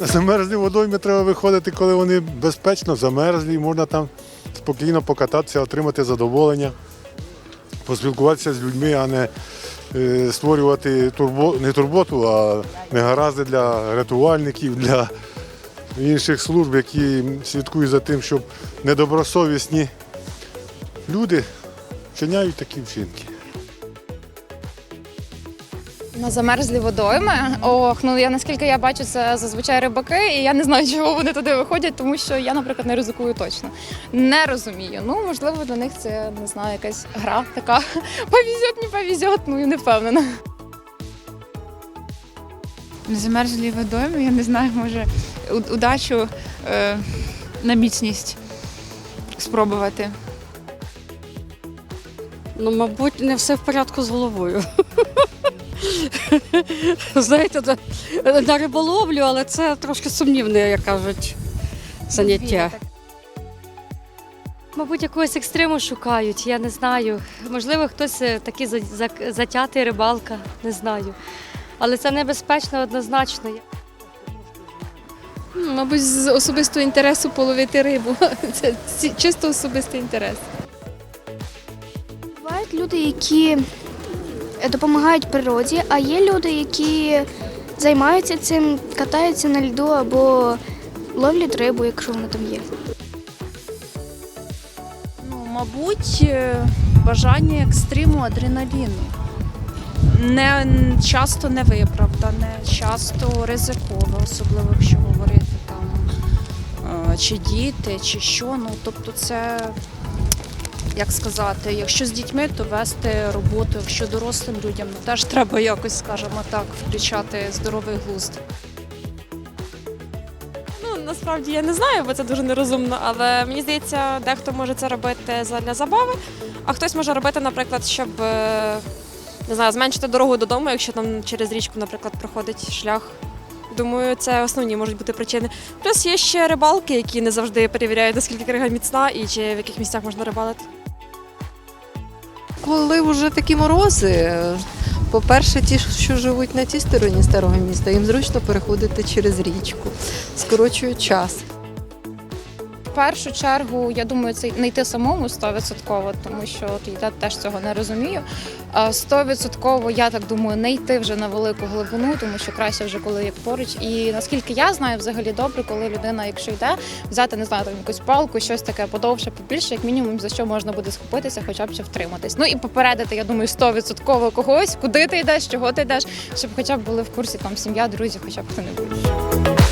замерзлі водойми треба виходити, коли вони безпечно замерзлі, і можна там спокійно покататися, отримати задоволення, поспілкуватися з людьми, а не е, створювати турбо, не турботу, а негаразди для рятувальників, для інших служб, які слідкують за тим, щоб недобросовісні люди вчиняють такі вчинки. На замерзлі водойми. Ох, ну я наскільки я бачу, це зазвичай рибаки, і я не знаю, чого вони туди виходять, тому що я, наприклад, не ризикую точно. Не розумію. Ну, можливо, для них це не знаю, якась гра така. Повізьот, не повізьот, ну і не впевнена. На замерзлій водоймі, я не знаю, може удачу е, на міцність спробувати. Ну, мабуть, не все в порядку з головою. Знаєте, на- на риболовлю, але це трошки сумнівне, як кажуть, заняття. Мабуть, якогось екстриму шукають, я не знаю. Можливо, хтось е, такий за- за- затятий рибалка, не знаю. Але це небезпечно однозначно. Мабуть, з особистого інтересу половити рибу. Це чисто особистий інтерес. Бувають люди, які допомагають природі, а є люди, які займаються цим, катаються на льду або ловлять рибу, якщо вона там є. Ну, мабуть, е, бажання екстриму адреналіну. Не часто невиправдане, часто ризикове, особливо якщо говорити там е, чи діти, чи що. Ну, тобто, це як сказати, якщо з дітьми, то вести роботу, якщо дорослим людям, ну теж треба якось, скажімо так, включати здоровий глузд. Ну насправді я не знаю, бо це дуже нерозумно, але мені здається, дехто може це робити для забави, а хтось може робити, наприклад, щоб е, не знаю, зменшити дорогу додому, якщо там через річку, наприклад, проходить шлях. Думаю, це основні можуть бути причини. Плюс є ще рибалки, які не завжди перевіряють, наскільки крига міцна і чи в яких місцях можна рибалити. Коли вже такі морози, е, по-перше, ті, що живуть на тій стороні старого міста, їм зручно переходити через річку, скорочують час. Першу чергу, я думаю, це не йти самому 100%, тому що от я теж цього не розумію. А 100% я так думаю, не йти вже на велику глибину, тому що краще вже коли як поруч. І наскільки я знаю, взагалі добре, коли людина, якщо йде, взяти не знаю, там якусь палку, щось таке подовше, побільше, як мінімум, за що можна буде схопитися, хоча б ще втриматись. Ну і попередити, я думаю, 100% когось, куди ти йдеш, чого ти йдеш, щоб хоча б були в курсі там сім'я, друзі, хоча б хто-небудь.